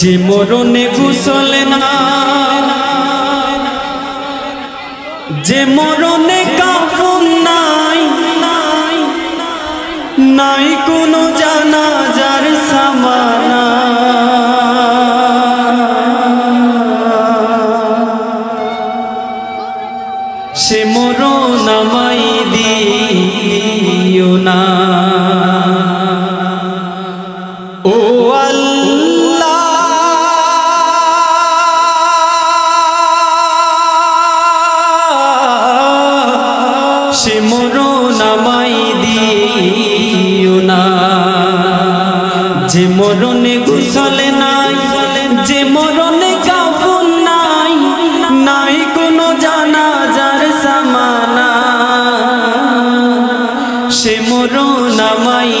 যে মরণে গুসল না। যে মরণে কাফন নাই নাই কোনো জানাজার সামানা। সে মরণ আমায় দিও না। সে মরণ আমায় দিও না। যে মরণে গুসলে নাই, যে মরণে কাফন নাই নাই কোনো জানা যার সামানা। সে মরণ আমায়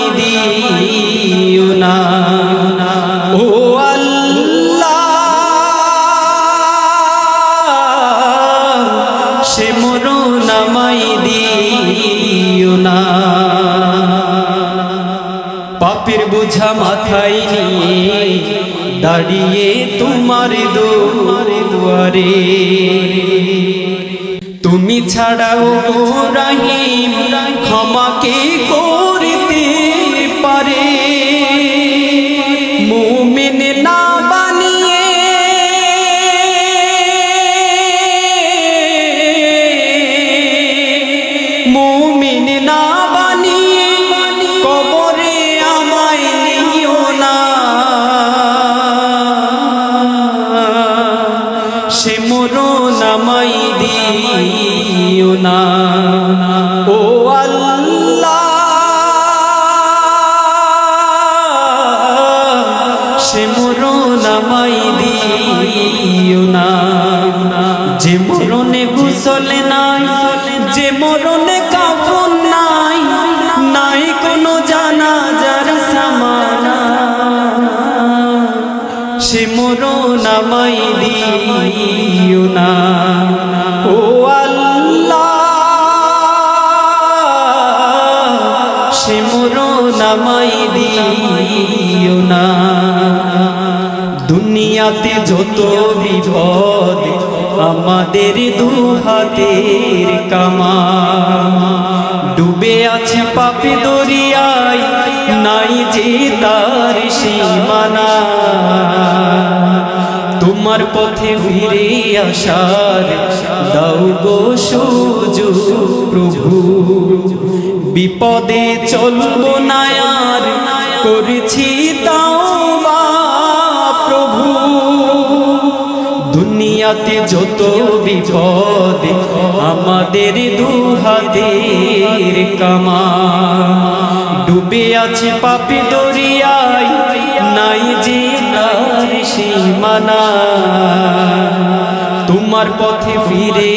বোঝা মাথায় নিয়ে দাঁড়িয়ে তোমার দুয়ারে তুমি ছাড়াও রাহিম ক্ষমাকে করতে দিও না ও আল্লাহ, সে মরণ না যে মরণে গুসলে নাই, যে মরণে কাফন নাই নাই কোনো জানাজার সামানা। সে মরণ আমায় দিও না। দুনিয়াতে যত বিপদ, আমাদের দু হাতের কামা ডুবে আছে পাপে দরিয়ায়, নাই যে তার সীমানা। তোমার পথে ফিরে আসার দাও গো সুযোগ প্রভু। বিপদে চলবো না করেছি তাও প্রভু। দুনিয়াতে যত বিপদ আমাদের দু হাতের কামা ডুবে আছে পাপি দরিয়ায়, নাই যে সীমানা। তোমার পথে ফিরে